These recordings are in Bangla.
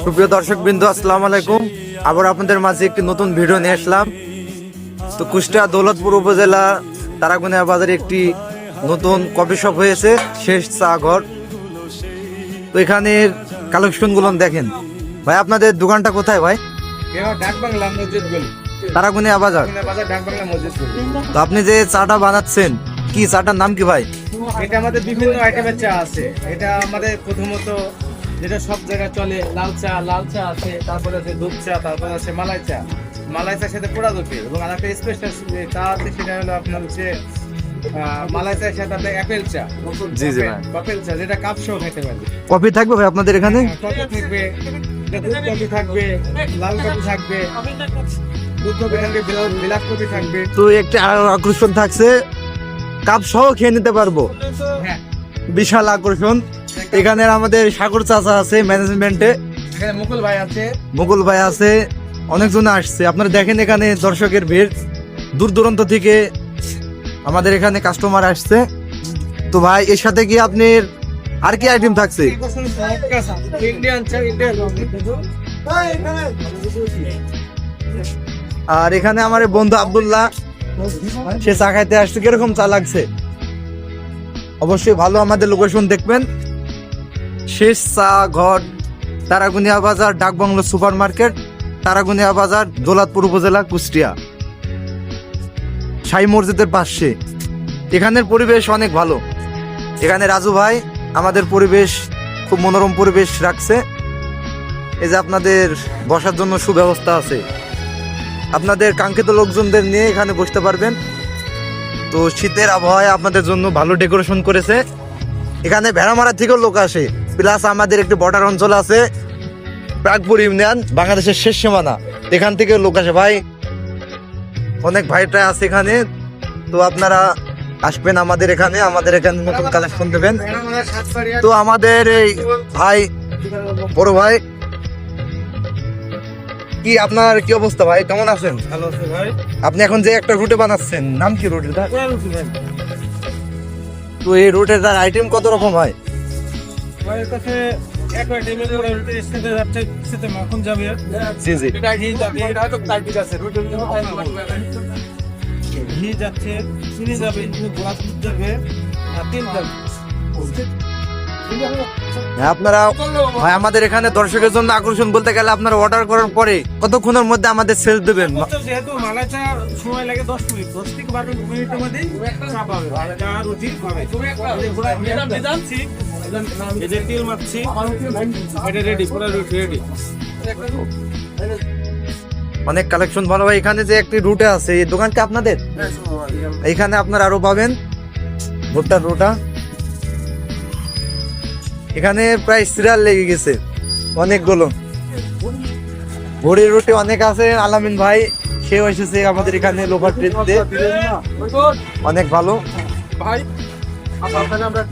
সুপ্রিয় দর্শক বিন্দু আসসালামু আলাইকুম। আবার আপনাদের মাঝে একটি নতুন ভিডিও নিয়ে আসলাম। তো কুষ্টিয়া দৌলতপুর উপজেলা তারাগুনিয়া বাজারে একটি নতুন কফি শপ হয়েছে শেষ চা ঘর। তো এখানের কালেকশনগুলো দেখেন। ভাই আপনাদের দোকানটা কোথায় ভাই? তারাগুনিয়া বাজার। তো আপনি যে চাটা বানাচ্ছেন কি চাটার নাম কি ভাই? এটা আমাদের বিভিন্ন আইটেমের চা আছে। এটা আমাদের প্রথমত যেটা সব জায়গায় চলে লাল চা লাল চা আছে তারপরে আছে দুধ চা তারপরে আছে মালাই চা। মালাই চার সাথে পোড়া দুধে এবং আর একটা স্পেশাল চা আছে সেটা হলো আপনার হচ্ছে আহ, মালাই চায়ের সাথে অ্যাপেল চা জি, জি, অ্যাপেল চা যেটা কাপ সহ খেতে পারবে কফি থাকবে ভাই আপনাদের এখানে? কফি থাকবে দুধ কফি থাকবে লাল কফি থাকবে দুধ কফি থাকবে কফি থাকবে। তো একটি আরও আকর্ষণ থাকছে কাপ সহ খেয়ে নিতে পারব। হ্যাঁ। বিশাল আকর্ষণ। এখানে আমাদের সাগর চাচা আছে ম্যানেজমেন্টে এখানে মুকুল ভাই আছে। মুকুল ভাই আছে অনেকজন আসছে। আপনারা দেখেন এখানে দর্শকের ভিড়। দূর দূরান্ত থেকে আমাদের এখানে কাস্টমার আসছে। তো ভাই এর সাথে কি আপনার আর কি আইটেম থাকছে? আর এখানে আমার বন্ধু আব্দুল্লাহ সে চা খাইতে আসছে। কীরকম চা লাগছে? অবশ্যই ভালো আমাদের লোকেশন দেখবেন। শেষ চা ঘর, তারাগুনিয়া বাজার, ডাকবাংলো সুপার মার্কেট তারাগুনিয়া বাজার, দৌলাতপুর উপজেলা, কুষ্টিয়া। সাই মসজিদের পাশে। এখানের পরিবেশ অনেক ভালো। এখানে রাজু ভাই আমাদের পরিবেশ, খুব মনোরম পরিবেশ রাখছে। এই যে আপনাদের বসার জন্য সুব্যবস্থা আছে। আপনাদের কাঙ্ক্ষিত লোকজনদের নিয়ে এখানে বসতে পারবেন। তো শীতের আবহাওয়ায় আপনাদের জন্য ভালো ডেকোরেশন করেছে। এখানে ভেড়ামারা থেকেও লোক আসে। প্লাস আমাদের একটি বর্ডার অঞ্চল আছে প্রাগপুর ইউনিয়ন বাংলাদেশের শেষ সীমানা। এখান থেকে লোক আসে। ভাই অনেক ভাইটা আছে এখানে। তো আপনারা আসবেন আমাদের এখানে আমাদের এখানে নতুন কালেকশন দেবেন। তো আমাদের এই ভাই বড় ভাই কি আপনার কি অবস্থা ভাই? কেমন আছেন? ভালো আছে ভাই। আপনি এখন যে একটা রুটে বানাচ্ছেন নাম কি রুটি তো এই রুটের আইটেম কত রকম হয়? ভাইয়ের কাছে এক আইটেমের পুরো রুটি যাচ্ছে সেতে মাখন যাবে। জি জি। এটা ঘি যাবে এটা হয়তো কার্টিক আছে রুটির জন্য ঘি যাচ্ছে চিনি যাবে গোলাপ যাবে আর তেল যাবে হ্যাঁ, আপনারা ভাই আমাদের এখানে দর্শকের জন্য আকর্ষণ বলতে গেলে আপনারা অর্ডার করার পরে কতক্ষণের মধ্যে আমাদের সেল দেবেন? যেহেতু মালাই সময় লাগে দশ মিনিট দশ থেকে বারো মিনিটের মধ্যে চা পাবে রুটি পাবে জানছি তেল মারছি এটা রেডি পুরো রুটি রেডি অনেক কালেকশন ভালো। ভাই এখানে যে একটি রুটে আছে এই দোকানটা আপনাদের? এখানে আপনারা আরও পাবেন ভুট্টার রোটা। এখানে প্রায় সিরিয়াল লেগে গেছে অনেকগুলো। ভরির রুটি অনেক আছে আলামিন ভাই সেও এসেছে আমাদের এখানে লোভার ট্রিপতে অনেক ভালো। ভাই আপনারা আমরা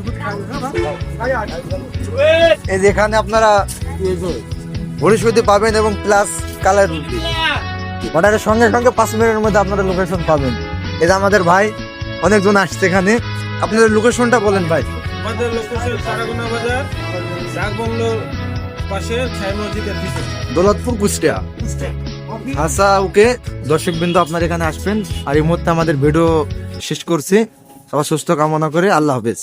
এই যে এখানে আপনারা সুতি পাবেন এবং প্লাস কালার রুটি। অর্ডারের সঙ্গে সঙ্গে পাঁচ মিনিটের মধ্যে আপনারা লোকেশন পাবেন। এই যে আমাদের ভাই অনেকজন আসছে এখানে। আপনাদের লোকেশনটা বলেন ভাই। আমাদের লোকেশন সারাগুনা বাজার ডাকবাংলোর পাশে ছাই মসজিদের পিছনে। দৌলতপুর কুষ্টিয়া। আচ্ছা ওকে। দর্শক বিন্দু আপনার এখানে আসবেন। আর এই মুহূর্তে আমাদের ভিডিও শেষ করছি। সবার সুস্থ কামনা করে আল্লাহ হাফেজ।